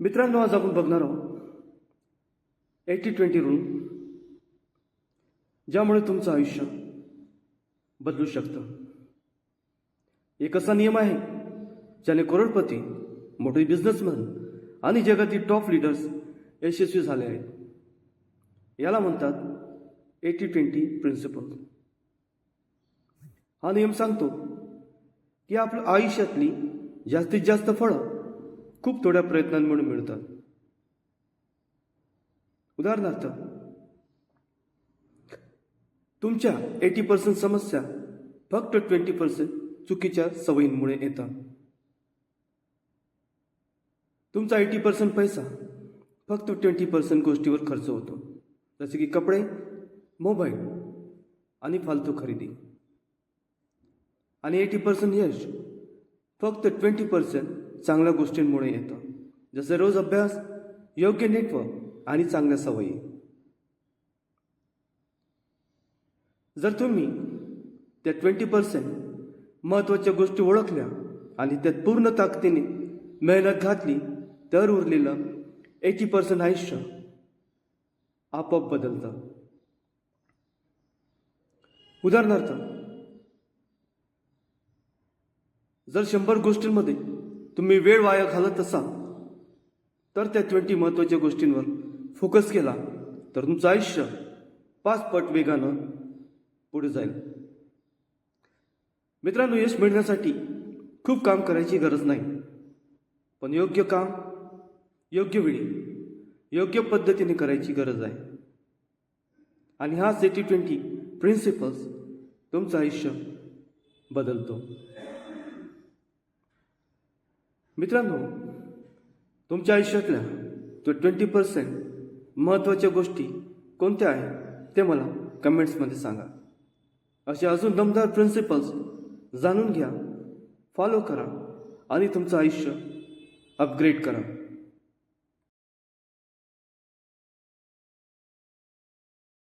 मित्रांनो आज आपण बघणार आहोत एटी ट्वेंटी रूल ज्यामुळे तुमचं आयुष्य बदलू शकतं. एक असा नियम आहे ज्याने करोडपती मोठे बिझनेसमॅन आणि जगातील टॉप लीडर्स यशस्वी झाले आहेत. याला म्हणतात एटी ट्वेंटी प्रिन्सिपल हा नियम सांगतो की आपल्या आयुष्यातली जास्तीत जास्त फळं खूप थोड्या प्रयत्नांमुळे मिळतात. उदाहरणार्थ तुमच्या एटी पर्सेंट समस्या फक्त ट्वेंटी पर्सेंट चुकीच्या सवयींमुळे येतात. तुमचा एटी पर्सेंट पैसा फक्त ट्वेंटी पर्सेंट गोष्टीवर खर्च होतो. जसे की कपडे मोबाईल आणि फालतू खरेदी. आणि एटी पर्सेंट यश फक्त ट्वेंटी पर्सेंट चांगल्या गोष्टींमुळे येतं. जसे रोज अभ्यास योग्य नेटवर्क आणि चांगल्या सवयी. जर तुम्ही त्या ट्वेंटी पर्सेंट महत्त्वाच्या गोष्टी ओळखल्या आणि त्यात पूर्ण ताकदीने मेहनत घातली तर उरलेलं एटी पर्सेंट आयुष्य आपोआप बदलतं. उदाहरणार्थ जर शंभर गोष्टींमध्ये तुम्ही वेळ वाया घालत असाल तर त्या ट्वेंटी महत्त्वाच्या गोष्टींवर फोकस केला तर तुमचं आयुष्य पाच पट वेगानं पुढे जाईल. मित्रांनो यश मिळण्यासाठी खूप काम करायची गरज नाही पण योग्य काम योग्य वेळी योग्य पद्धतीने करायची गरज आहे. आणि हा एटी ट्वेंटी प्रिन्सिपल्स तुमचं आयुष्य बदलतो. मित्रांनो तुमच्या आयुष्यातल्या तो ट्वेंटी पर्सेंट महत्त्वाच्या गोष्टी कोणत्या आहेत ते मला कमेंट्समध्ये सांगा. असे अजून दमदार प्रिन्सिपल्स जाणून घ्या फॉलो करा आणि तुमचं आयुष्य अपग्रेड करा.